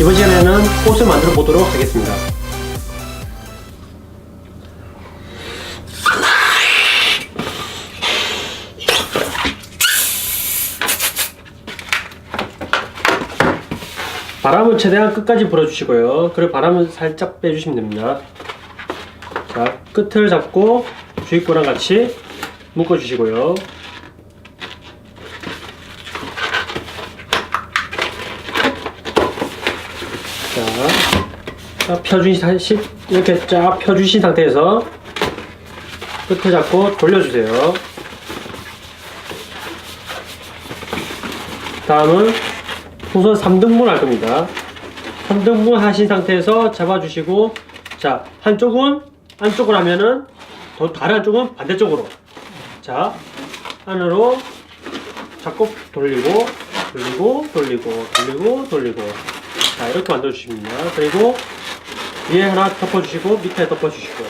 이번 시간에는 옷을 만들어 보도록 하겠습니다. 바람을 최대한 끝까지 불어주시고요. 그리고 바람을 살짝 빼주시면 됩니다. 자, 끝을 잡고 주입구랑 같이 묶어주시고요. 자, 자, 펴주신 상- 이렇게 쫙 펴주신 상태에서 끝을 잡고 돌려주세요. 다음은 우선 3등분 할 겁니다. 3등분 하신 상태에서 잡아주시고 자 한쪽은 안쪽으로 하면은 더 다른 한쪽은 반대쪽으로 자 안으로 잡고 돌리고 돌리고 돌리고 돌리고 돌리고 자 이렇게 만들어 주십니다. 그리고 위에 하나 덮어 주시고 밑에 덮어 주시고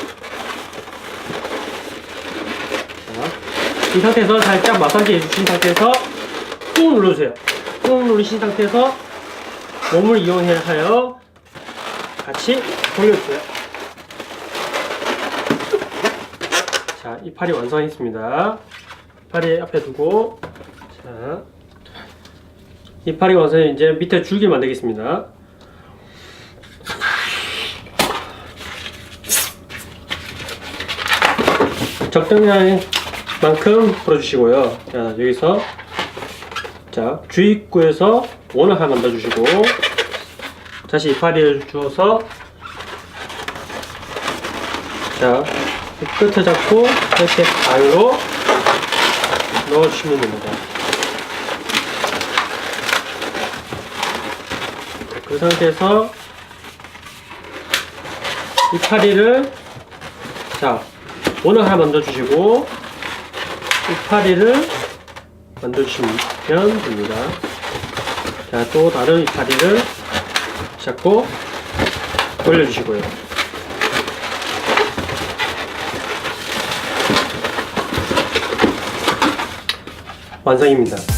자, 이 상태에서 살짝 마사지 해주신 상태에서 꾹 눌러주세요. 꾹 누르신 상태에서 몸을 이용하여 같이 돌려주세요. 자, 이 팔이 완성했습니다. 팔이 앞에 두고, 자, 이 팔이 완성 이제 밑에 줄기 만들겠습니다. 적당량 만큼 풀어주시고요. 자, 여기서 자, 주입구에서 원을 하나 만들어주시고 다시 이파리를 주어서 자, 이 끝을 잡고 이렇게 가위로 넣어주시면 됩니다. 그 상태에서 이파리를 자, 원을 하나 만들어 주시고 이파리를 만들어 주시면 됩니다. 자, 또 다른 이파리를 잡고 돌려주시고요. 완성입니다.